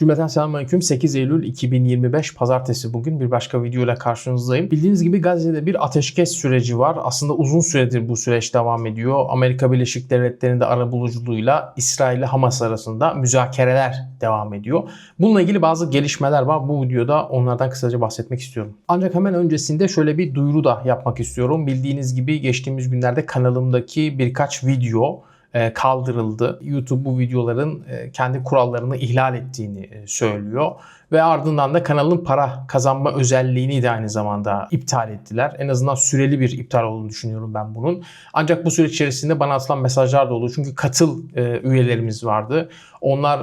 Cümleten selamünaleyküm. 8 Eylül 2025 Pazartesi bugün bir başka videoyla karşınızdayım. Bildiğiniz gibi Gazze'de bir ateşkes süreci var. Aslında uzun süredir bu süreç devam ediyor. Amerika Birleşik Devletleri'nde arabuluculuğuyla İsrail ile Hamas arasında müzakereler devam ediyor. Bununla ilgili bazı gelişmeler var. Bu videoda onlardan kısaca bahsetmek istiyorum. Ancak hemen öncesinde şöyle bir duyuru da yapmak istiyorum. Bildiğiniz gibi geçtiğimiz günlerde kanalımdaki birkaç video kaldırıldı. YouTube bu videoların e, kendi kurallarını ihlal ettiğini e, söylüyor ve ardından da kanalın para kazanma özelliğini de aynı zamanda iptal ettiler. En azından süreli bir iptal olduğunu düşünüyorum ben bunun. Ancak bu süreç içerisinde bana atılan mesajlar da oldu. Çünkü katıl üyelerimiz vardı. Onlar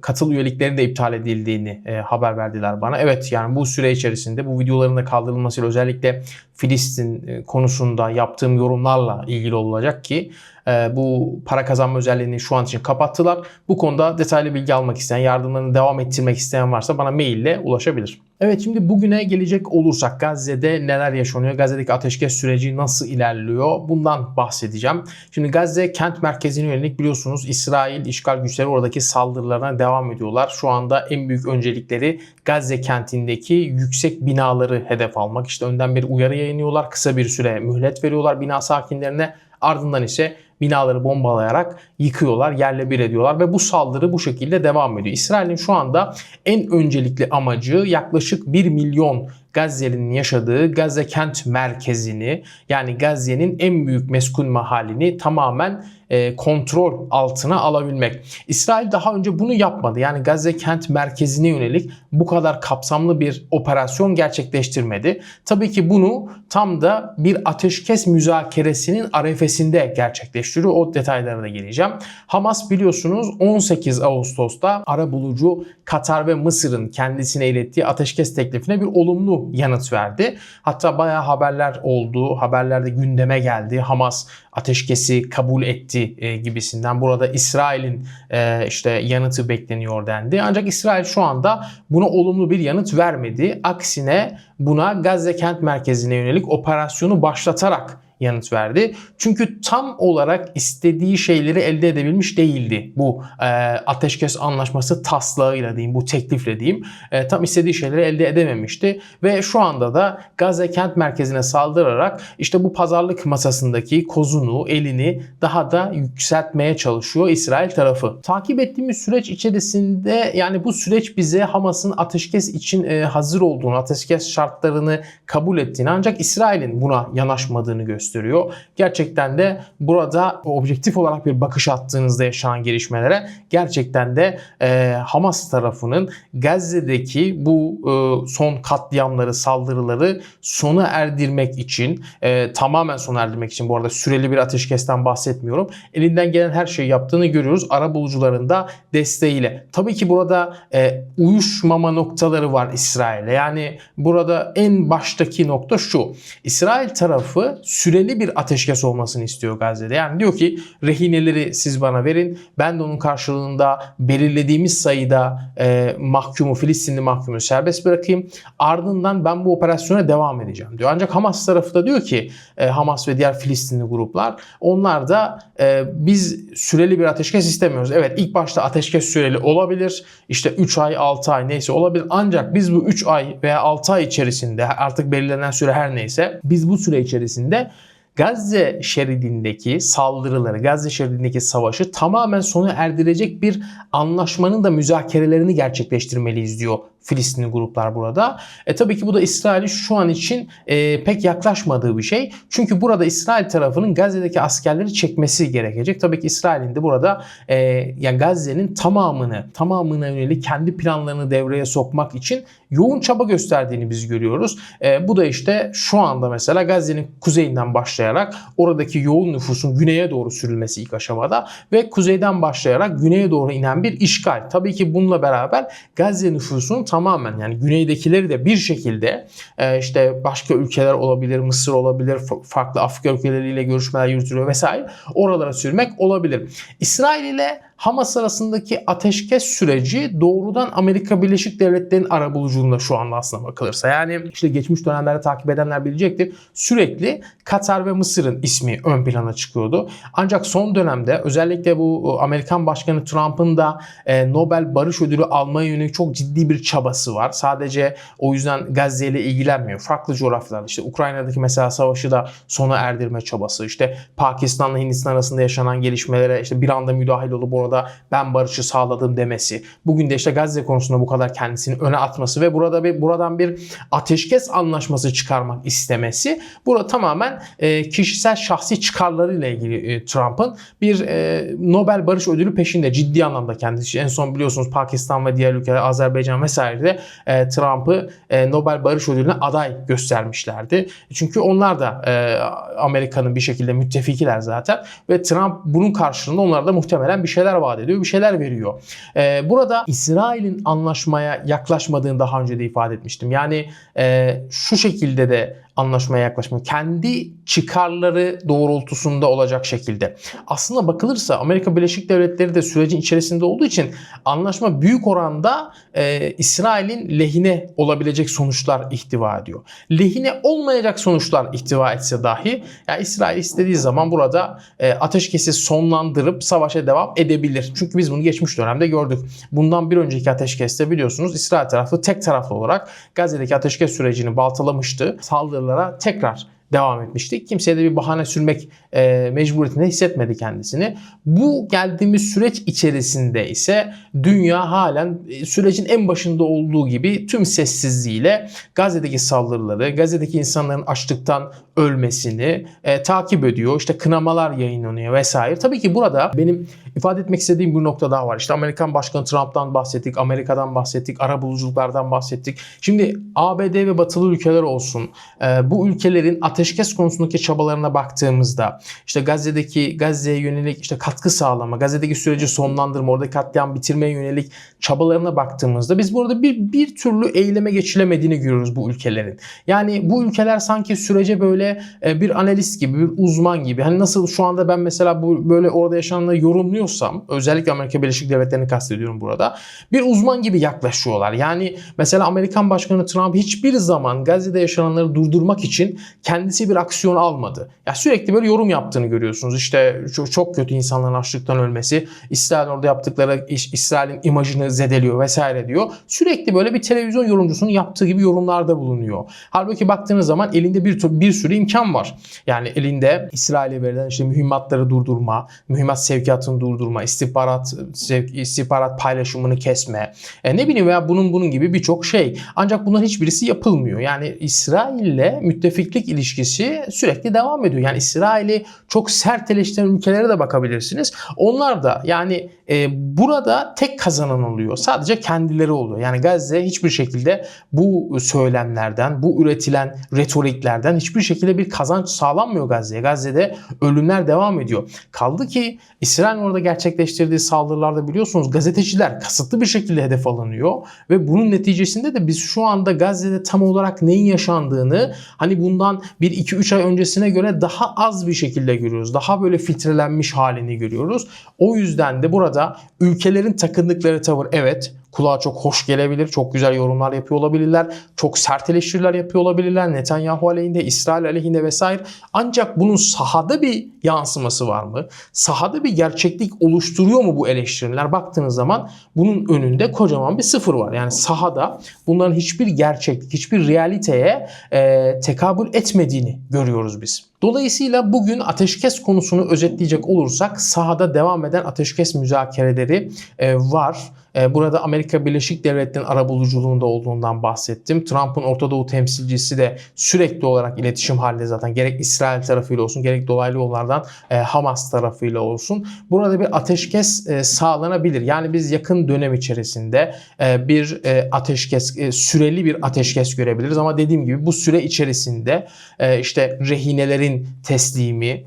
katıl üyeliklerinin de iptal edildiğini haber verdiler bana. Evet yani bu süre içerisinde bu videoların da kaldırılmasıyla özellikle Filistin konusunda yaptığım yorumlarla ilgili olacak ki bu para kazanma özelliğini şu an için kapattılar. Bu konuda detaylı bilgi almak isteyen, yardımlarını devam ettirmek isteyen varsa bana maille ulaşabilir. Evet şimdi bugüne gelecek olursak Gazze'de neler yaşanıyor? Gazze'deki ateşkes süreci nasıl ilerliyor? Bundan bahsedeceğim. Şimdi Gazze kent merkezine yönelik biliyorsunuz İsrail işgal güçleri oradaki saldırılarına devam ediyorlar. Şu anda en büyük öncelikleri Gazze kentindeki yüksek binaları hedef almak. İşte önden bir uyarı yayınlıyorlar. Kısa bir süre mühlet veriyorlar bina sakinlerine. Ardından ise binaları bombalayarak yıkıyorlar, yerle bir ediyorlar ve bu saldırı bu şekilde devam ediyor. İsrail'in şu anda en öncelikli amacı yaklaşık 1 milyon Gazze'nin yaşadığı Gazze kent merkezini yani Gazze'nin en büyük meskun mahallini tamamen e, kontrol altına alabilmek. İsrail daha önce bunu yapmadı. Yani Gazze kent merkezine yönelik bu kadar kapsamlı bir operasyon gerçekleştirmedi. Tabii ki bunu tam da bir ateşkes müzakeresinin arefesinde gerçekleştiriyor. O detaylara da geleceğim. Hamas biliyorsunuz 18 Ağustos'ta ara bulucu Katar ve Mısır'ın kendisine ilettiği ateşkes teklifine bir olumlu yanıt verdi. Hatta bayağı haberler oldu. Haberlerde gündeme geldi. Hamas ateşkesi kabul etti e, gibisinden. Burada İsrail'in e, işte yanıtı bekleniyor dendi. Ancak İsrail şu anda buna olumlu bir yanıt vermedi. Aksine buna Gazze kent merkezine yönelik operasyonu başlatarak yanıt verdi. Çünkü tam olarak istediği şeyleri elde edebilmiş değildi. Bu e, ateşkes anlaşması taslağıyla diyeyim, bu teklifle diyeyim. E, tam istediği şeyleri elde edememişti. Ve şu anda da Gazze kent merkezine saldırarak işte bu pazarlık masasındaki kozunu, elini daha da yükseltmeye çalışıyor İsrail tarafı. Takip ettiğimiz süreç içerisinde yani bu süreç bize Hamas'ın ateşkes için e, hazır olduğunu, ateşkes şartlarını kabul ettiğini ancak İsrail'in buna yanaşmadığını gösteriyor gösteriyor. Gerçekten de burada objektif olarak bir bakış attığınızda yaşanan gelişmelere gerçekten de e, Hamas tarafının Gazze'deki bu e, son katliamları, saldırıları sona erdirmek için e, tamamen sona erdirmek için bu arada süreli bir ateşkesten bahsetmiyorum. Elinden gelen her şeyi yaptığını görüyoruz. Ara bulucuların da desteğiyle. Tabii ki burada e, uyuşmama noktaları var İsrail'e. Yani burada en baştaki nokta şu. İsrail tarafı süre süreli bir ateşkes olmasını istiyor Gazze'de. Yani diyor ki rehineleri siz bana verin. Ben de onun karşılığında belirlediğimiz sayıda e, mahkumu, Filistinli mahkumu serbest bırakayım. Ardından ben bu operasyona devam edeceğim diyor. Ancak Hamas tarafı da diyor ki e, Hamas ve diğer Filistinli gruplar onlar da e, biz süreli bir ateşkes istemiyoruz. Evet ilk başta ateşkes süreli olabilir. İşte 3 ay 6 ay neyse olabilir. Ancak biz bu 3 ay veya 6 ay içerisinde artık belirlenen süre her neyse biz bu süre içerisinde Gazze şeridindeki saldırıları, Gazze şeridindeki savaşı tamamen sona erdirecek bir anlaşmanın da müzakerelerini gerçekleştirmeliyiz diyor Filistinli gruplar burada. E tabii ki bu da İsrail'in şu an için e, pek yaklaşmadığı bir şey. Çünkü burada İsrail tarafının Gazze'deki askerleri çekmesi gerekecek. Tabii ki İsrail'in de burada e, yani Gazze'nin tamamını, tamamına yönelik kendi planlarını devreye sokmak için yoğun çaba gösterdiğini biz görüyoruz. E, bu da işte şu anda mesela Gazze'nin kuzeyinden başlayarak oradaki yoğun nüfusun güneye doğru sürülmesi ilk aşamada ve kuzeyden başlayarak güneye doğru inen bir işgal. Tabii ki bununla beraber Gazze nüfusunun tamamen yani güneydekileri de bir şekilde e, işte başka ülkeler olabilir, Mısır olabilir, farklı Afrika ülkeleriyle görüşmeler yürütülüyor vesaire. Oralara sürmek olabilir. İsrail ile Hamas arasındaki ateşkes süreci doğrudan Amerika Birleşik Devletleri'nin arabuluculuğunda şu anda aslına bakılırsa. Yani işte geçmiş dönemlerde takip edenler bilecektir. Sürekli Katar ve Mısır'ın ismi ön plana çıkıyordu. Ancak son dönemde özellikle bu Amerikan Başkanı Trump'ın da e, Nobel Barış Ödülü almaya yönelik çok ciddi bir çabası var. Sadece o yüzden Gazze ile ilgilenmiyor. Farklı coğrafyalarda işte Ukrayna'daki mesela savaşı da sona erdirme çabası. İşte Pakistan'la Hindistan arasında yaşanan gelişmelere işte bir anda müdahil olup orada ben barışı sağladım demesi. Bugün de işte Gazze konusunda bu kadar kendisini öne atması ve burada bir buradan bir ateşkes anlaşması çıkarmak istemesi. Burada tamamen e, kişisel şahsi çıkarlarıyla ilgili e, Trump'ın bir e, Nobel Barış Ödülü peşinde ciddi anlamda kendisi. En son biliyorsunuz Pakistan ve diğer ülkeler Azerbaycan vesaire de e, Trump'ı e, Nobel Barış Ödülü'ne aday göstermişlerdi. Çünkü onlar da e, Amerika'nın bir şekilde müttefikiler zaten ve Trump bunun karşılığında onlara da muhtemelen bir şeyler vaat ediyor, bir şeyler veriyor. E, burada İsrail'in anlaşmaya yaklaşmadığını daha önce de ifade etmiştim. Yani e, şu şekilde de anlaşmaya yaklaşmak. Kendi çıkarları doğrultusunda olacak şekilde. Aslında bakılırsa Amerika Birleşik Devletleri de sürecin içerisinde olduğu için anlaşma büyük oranda e, İsrail'in lehine olabilecek sonuçlar ihtiva ediyor. Lehine olmayacak sonuçlar ihtiva etse dahi yani İsrail istediği zaman burada e, ateşkesi sonlandırıp savaşa devam edebilir. Çünkü biz bunu geçmiş dönemde gördük. Bundan bir önceki ateşkeste biliyorsunuz İsrail tarafı tek taraflı olarak Gazze'deki ateşkes sürecini baltalamıştı. Saldırılara tekrar devam etmişti. Kimseye de bir bahane sürmek e, mecburiyetinde hissetmedi kendisini. Bu geldiğimiz süreç içerisinde ise dünya halen e, sürecin en başında olduğu gibi tüm sessizliğiyle Gazze'deki saldırıları, Gazze'deki insanların açlıktan ölmesini e, takip ediyor. İşte kınamalar yayınlanıyor vesaire. Tabii ki burada benim ifade etmek istediğim bir nokta daha var. İşte Amerikan Başkanı Trump'tan bahsettik, Amerika'dan bahsettik, ara buluculuklardan bahsettik. Şimdi ABD ve batılı ülkeler olsun. E, bu ülkelerin ateşkes konusundaki çabalarına baktığımızda işte Gazze'deki Gazze'ye yönelik işte katkı sağlama, Gazze'deki süreci sonlandırma, oradaki katliam bitirmeye yönelik çabalarına baktığımızda biz burada bir bir türlü eyleme geçilemediğini görüyoruz bu ülkelerin. Yani bu ülkeler sanki sürece böyle e, bir analist gibi, bir uzman gibi. Hani nasıl şu anda ben mesela bu böyle orada yaşananları yorumluyorsam, özellikle Amerika Birleşik Devletleri'ni kastediyorum burada. Bir uzman gibi yaklaşıyorlar. Yani mesela Amerikan Başkanı Trump hiçbir zaman Gazze'de yaşananları durdurmak için kendisi bir aksiyon almadı. Ya sürekli böyle yorum yaptığını görüyorsunuz. İşte çok, çok kötü insanların açlıktan ölmesi, İsrail orada yaptıkları İsrail'in imajını zedeliyor vesaire diyor. Sürekli böyle bir televizyon yorumcusunun yaptığı gibi yorumlarda bulunuyor. Halbuki baktığınız zaman elinde bir bir sürü imkan var. Yani elinde İsrail'e verilen işte mühimmatları durdurma, mühimmat sevkiyatını durdurma, istihbarat sevk, istihbarat paylaşımını kesme, e, ne bileyim veya bunun bunun gibi birçok şey. Ancak bunların hiçbirisi yapılmıyor. Yani İsrail'le müttefiklik ilişkisi sürekli devam ediyor. Yani İsrail'i çok sert eleştiren ülkelere de bakabilirsiniz. Onlar da yani e, burada tek kazanan oluyor. Sadece kendileri oluyor. Yani Gazze hiçbir şekilde bu söylemlerden, bu üretilen retoriklerden hiçbir şekilde bir kazanç sağlanmıyor Gazze'ye. Gazze'de ölümler devam ediyor. Kaldı ki İsrail orada gerçekleştirdiği saldırılarda biliyorsunuz gazeteciler kasıtlı bir şekilde hedef alınıyor ve bunun neticesinde de biz şu anda Gazze'de tam olarak neyin yaşandığını hani bundan 1-2-3 ay öncesine göre daha az bir şekilde görüyoruz. Daha böyle filtrelenmiş halini görüyoruz. O yüzden de burada ülkelerin takındıkları tavır evet kulağa çok hoş gelebilir. Çok güzel yorumlar yapıyor olabilirler. Çok sert eleştiriler yapıyor olabilirler. Netanyahu aleyhinde, İsrail aleyhinde vesaire. Ancak bunun sahada bir yansıması var mı? Sahada bir gerçeklik oluşturuyor mu bu eleştiriler? Baktığınız zaman bunun önünde kocaman bir sıfır var. Yani sahada bunların hiçbir gerçeklik, hiçbir realiteye e, tekabül etmediğini görüyoruz biz. Dolayısıyla bugün ateşkes konusunu özetleyecek olursak sahada devam eden ateşkes müzakereleri e, var. Burada Amerika Birleşik Devletleri'nin arabuluculuğunda olduğundan bahsettim. Trump'ın Orta Doğu temsilcisi de sürekli olarak iletişim halinde zaten. Gerek İsrail tarafıyla olsun gerek dolaylı yollardan Hamas tarafıyla olsun. Burada bir ateşkes sağlanabilir. Yani biz yakın dönem içerisinde bir ateşkes, süreli bir ateşkes görebiliriz. Ama dediğim gibi bu süre içerisinde işte rehinelerin teslimi,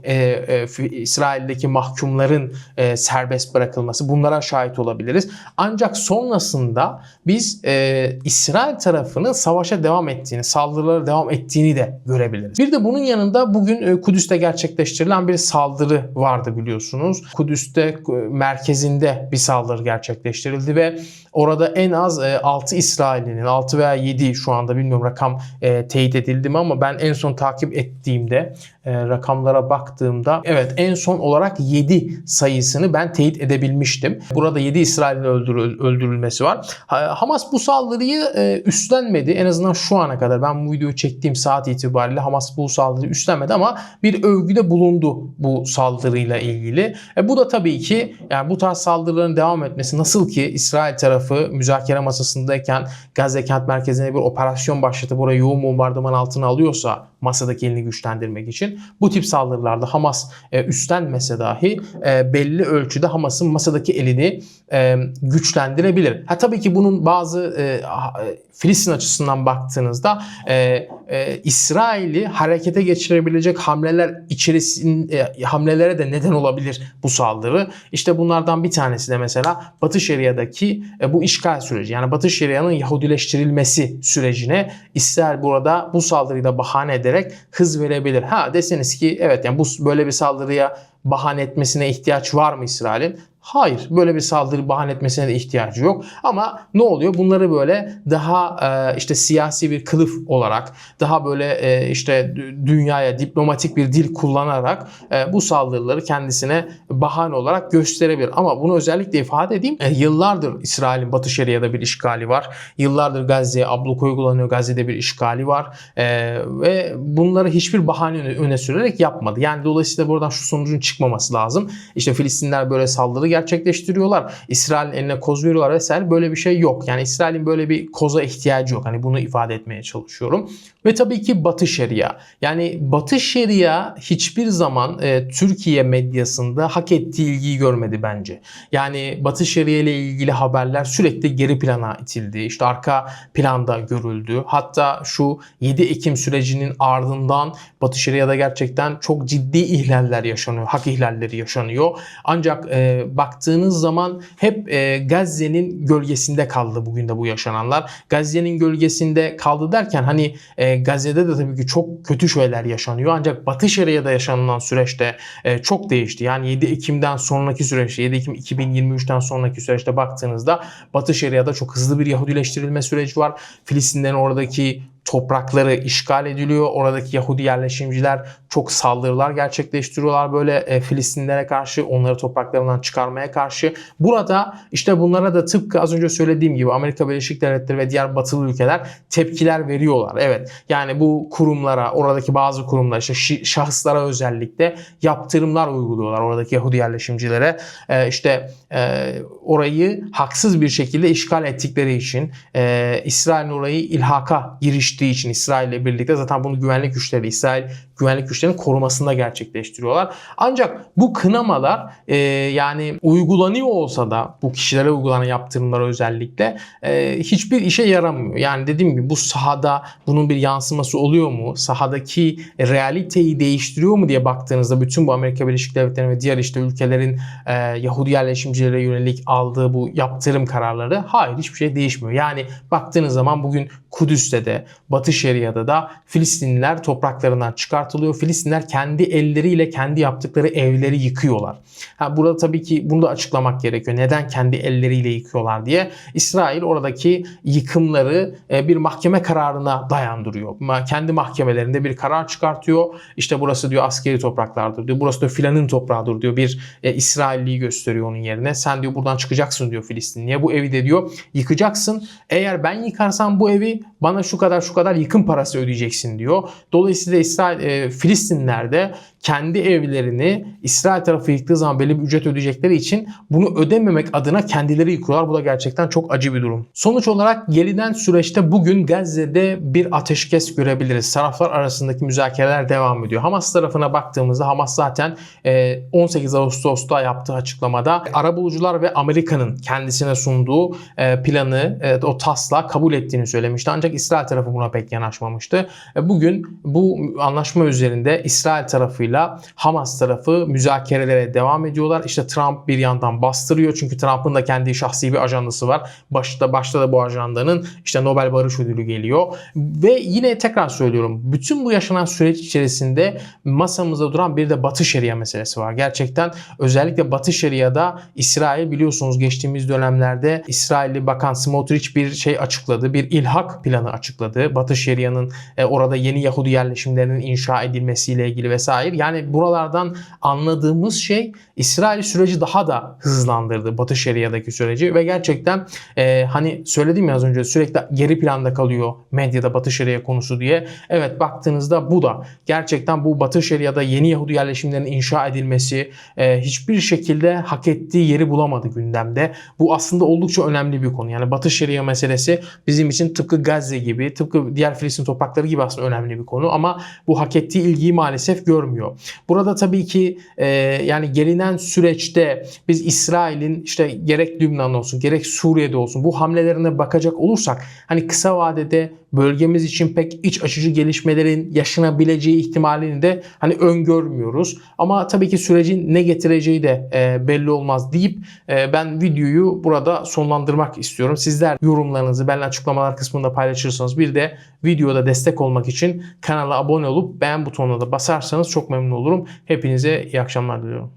İsrail'deki mahkumların serbest bırakılması bunlara şahit olabiliriz. Ancak Ancak sonrasında biz e, İsrail tarafının savaşa devam ettiğini, saldırılara devam ettiğini de görebiliriz. Bir de bunun yanında bugün e, Kudüs'te gerçekleştirilen bir saldırı vardı biliyorsunuz. Kudüs'te e, merkezinde bir saldırı gerçekleştirildi ve orada en az e, 6 İsrail'in 6 veya 7 şu anda bilmiyorum rakam e, teyit edildi mi ama ben en son takip ettiğimde e, rakamlara baktığımda evet en son olarak 7 sayısını ben teyit edebilmiştim. Burada 7 İsrail'in öldürül, öldürülmesi var. Ha, Hamas bu saldırıyı e, üstlenmedi. En azından şu ana kadar ben bu videoyu çektiğim saat itibariyle Hamas bu saldırıyı üstlenmedi ama bir övgüde bulundu bu saldırıyla ilgili. E, bu da tabii ki yani bu tarz saldırıların devam etmesi nasıl ki İsrail tarafı müzakere masasındayken Gazze kent merkezine bir operasyon başlatıp orayı yoğun bombardıman altına alıyorsa masadaki elini güçlendirmek için bu tip saldırılarda Hamas e, üstlenmese dahi e, belli ölçüde Hamas'ın masadaki elini e, güçlendirebilir. Ha tabii ki bunun bazı e, e, Filistin açısından baktığınızda e, e, İsrail'i harekete geçirebilecek hamleler içerisin e, hamlelere de neden olabilir bu saldırı. İşte bunlardan bir tanesi de mesela Batı Şeria'daki e, bu işgal süreci. Yani Batı Şeria'nın Yahudileştirilmesi sürecine İsrail burada bu saldırıyı da bahane ederek hız verebilir. Ha deseniz ki evet yani bu böyle bir saldırıya bahane etmesine ihtiyaç var mı İsrail'in? Hayır. Böyle bir saldırı bahane etmesine de ihtiyacı yok. Ama ne oluyor? Bunları böyle daha e, işte siyasi bir kılıf olarak, daha böyle e, işte dü- dünyaya diplomatik bir dil kullanarak e, bu saldırıları kendisine bahane olarak gösterebilir. Ama bunu özellikle ifade edeyim. E, yıllardır İsrail'in Batı Şeria'da bir işgali var. Yıllardır Gazze'ye abluk uygulanıyor. Gazze'de bir işgali var. E, ve bunları hiçbir bahane öne sürerek yapmadı. Yani dolayısıyla buradan şu sonucun çıkmaması lazım. İşte Filistinler böyle saldırı gerçekleştiriyorlar. İsrail'in eline koz veriyorlar vesaire. Böyle bir şey yok. Yani İsrail'in böyle bir koza ihtiyacı yok. Hani bunu ifade etmeye çalışıyorum. Ve tabii ki Batı Şeria. Yani Batı Şeria hiçbir zaman e, Türkiye medyasında hak ettiği ilgiyi görmedi bence. Yani Batı Şeria ile ilgili haberler sürekli geri plana itildi. İşte arka planda görüldü. Hatta şu 7 Ekim sürecinin ardından Batı Şeria'da gerçekten çok ciddi ihlaller yaşanıyor. Hak ihlalleri yaşanıyor. Ancak e, baktığınız zaman hep e, Gazze'nin gölgesinde kaldı bugün de bu yaşananlar. Gazze'nin gölgesinde kaldı derken hani e, Gazze'de de tabii ki çok kötü şeyler yaşanıyor. Ancak Batı Şeria'da yaşanılan süreçte e, çok değişti. Yani 7 Ekim'den sonraki süreçte 7 Ekim 2023'ten sonraki süreçte baktığınızda Batı Şeria'da çok hızlı bir Yahudileştirilme süreci var. Filistinlerin oradaki toprakları işgal ediliyor. Oradaki Yahudi yerleşimciler çok saldırılar gerçekleştiriyorlar böyle e, Filistinlere karşı, onları topraklarından çıkarmaya karşı. Burada işte bunlara da tıpkı az önce söylediğim gibi Amerika Birleşik Devletleri ve diğer batılı ülkeler tepkiler veriyorlar. Evet yani bu kurumlara, oradaki bazı kurumlar, işte şahıslara özellikle yaptırımlar uyguluyorlar oradaki Yahudi yerleşimcilere. E, işte e, orayı haksız bir şekilde işgal ettikleri için, e, İsrail'in orayı ilhaka giriştiği için İsrail ile birlikte zaten bunu güvenlik güçleri, İsrail güvenlik güçlerinin korumasında gerçekleştiriyorlar. Ancak bu kınamalar e, yani uygulanıyor olsa da bu kişilere uygulanan yaptırımlar özellikle e, hiçbir işe yaramıyor. Yani dediğim gibi bu sahada bunun bir yansıması oluyor mu? Sahadaki realiteyi değiştiriyor mu diye baktığınızda bütün bu Amerika Birleşik Devletleri ve diğer işte ülkelerin e, Yahudi yerleşimcilere yönelik aldığı bu yaptırım kararları hayır hiçbir şey değişmiyor. Yani baktığınız zaman bugün Kudüs'te de Batı Şeria'da da Filistinliler topraklarından çıkartılıyor. Filistinler kendi elleriyle kendi yaptıkları evleri yıkıyorlar. Ha, burada tabii ki bunu da açıklamak gerekiyor. Neden kendi elleriyle yıkıyorlar diye. İsrail oradaki yıkımları e, bir mahkeme kararına dayandırıyor. Kendi mahkemelerinde bir karar çıkartıyor. İşte burası diyor askeri topraklardır diyor. Burası da filanın toprağıdır diyor. Bir e, İsrailliyi gösteriyor onun yerine. Sen diyor buradan çıkacaksın diyor Filistinliye. Bu evi de diyor yıkacaksın. Eğer ben yıkarsam bu evi bana şu kadar şu kadar yıkım parası ödeyeceksin diyor. Dolayısıyla İsrail e, Filistinler de kendi evlerini İsrail tarafı yıktığı zaman belli bir ücret ödeyecekleri için bunu ödememek adına kendileri yıkıyorlar. Bu da gerçekten çok acı bir durum. Sonuç olarak gelinen süreçte bugün Gazze'de bir ateşkes görebiliriz. Taraflar arasındaki müzakereler devam ediyor. Hamas tarafına baktığımızda Hamas zaten e, 18 Ağustos'ta yaptığı açıklamada arabulucular ve Amerika'nın kendisine sunduğu e, planı, e, o taslağı kabul ettiğini söylemişti. Ancak İsrail tarafı buna pek yanaşmamıştı. E, Bugün bu anlaşma üzerinde İsrail tarafıyla Hamas tarafı müzakerelere devam ediyorlar. İşte Trump bir yandan bastırıyor çünkü Trump'ın da kendi şahsi bir ajandası var. Başta başta da bu ajandanın işte Nobel Barış Ödülü geliyor. Ve yine tekrar söylüyorum bütün bu yaşanan süreç içerisinde masamızda duran bir de Batı Şeria meselesi var. Gerçekten özellikle Batı Şeria'da İsrail biliyorsunuz geçtiğimiz dönemlerde İsrailli Bakan Smotrich bir şey açıkladı. Bir ilhak planı açıkladı. Batı Şeria'nın e, orada yeni Yahudi yerleşimlerinin inşa edilmesiyle ilgili vesaire. Yani buralardan anladığımız şey İsrail süreci daha da hızlandırdı Batı Şeria'daki süreci ve gerçekten e, hani söyledim ya az önce sürekli geri planda kalıyor medyada Batı Şeria konusu diye. Evet baktığınızda bu da gerçekten bu Batı Şeria'da yeni Yahudi yerleşimlerinin inşa edilmesi e, hiçbir şekilde hak ettiği yeri bulamadı gündemde. Bu aslında oldukça önemli bir konu. Yani Batı Şeria meselesi bizim için tıpkı Gazze gibi, tıpkı diğer Filistin toprakları gibi aslında önemli bir konu ama bu hak ettiği ilgiyi maalesef görmüyor. Burada tabii ki e, yani gelinen süreçte biz İsrail'in işte gerek Lübnan olsun gerek Suriye'de olsun bu hamlelerine bakacak olursak hani kısa vadede bölgemiz için pek iç açıcı gelişmelerin yaşanabileceği ihtimalini de hani öngörmüyoruz. Ama tabii ki sürecin ne getireceği de e, belli olmaz deyip e, ben videoyu burada sonlandırmak istiyorum. Sizler yorumlarınızı benimle açıklamalar kısmında paylaşırsanız bir de videoda destek olmak için kanala abone olup beğen butonuna da basarsanız çok memnun olurum. Hepinize iyi akşamlar diliyorum.